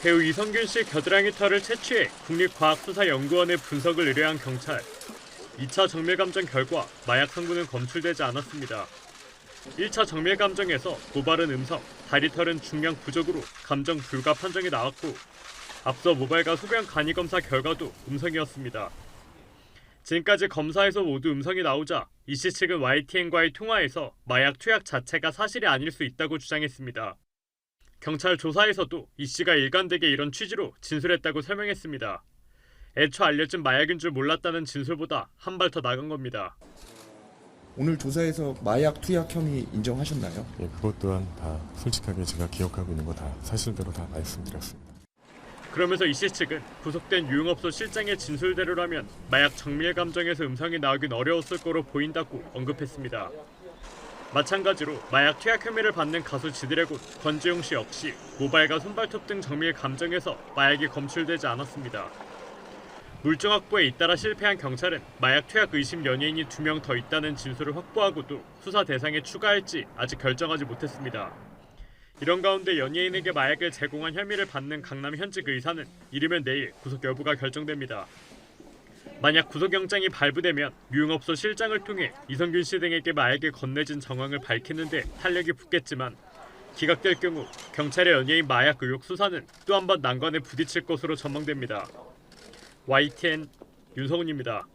배우 이성균 씨 겨드랑이 털을 채취해 국립과학수사연구원에 분석을 의뢰한 경찰. 2차 정밀 감정 결과 마약 성분은 검출되지 않았습니다. 1차 정밀 감정에서 모발은 음성, 다리털은 중량 부족으로 감정 불가 판정이 나왔고 앞서 모발과 소변 간이 검사 결과도 음성이었습니다. 지금까지 검사에서 모두 음성이 나오자 이씨 측은 YTN과의 통화에서 마약 투약 자체가 사실이 아닐 수 있다고 주장했습니다. 경찰 조사에서도 이 씨가 일관되게 이런 취지로 진술했다고 설명했습니다. 애초 알려진 마약인 줄 몰랐다는 진술보다 한 발 더 나간 겁니다. 오늘 조사에서 마약 투약 혐의 인정하셨나요? 예, 그것 또한 다 솔직하게 제가 기억하고 있는 거 다 사실대로 다 말씀드렸습니다. 그러면서 이 씨 측은 구속된 유흥업소 실장의 진술대로라면 마약 정밀 감정에서 음성이 나오긴 어려웠을 거로 보인다고 언급했습니다. 마찬가지로 마약 투약 혐의를 받는 가수 지드래곤 권지용 씨 역시 모발과 손발톱 등 정밀 감정에서 마약이 검출되지 않았습니다. 물증 확보에 잇따라 실패한 경찰은 마약 투약 의심 연예인이 두 명 더 있다는 진술을 확보하고도 수사 대상에 추가할지 아직 결정하지 못했습니다. 이런 가운데 연예인에게 마약을 제공한 혐의를 받는 강남 현직 의사는 이르면 내일 구속 여부가 결정됩니다. 만약 구속영장이 발부되면 유흥업소 실장을 통해 이성균 씨 등에게 마약이 건네진 정황을 밝히는데 탄력이 붙겠지만 기각될 경우 경찰의 연예인 마약 의혹 수사는 또 한 번 난관에 부딪힐 것으로 전망됩니다. YTN 윤성훈입니다.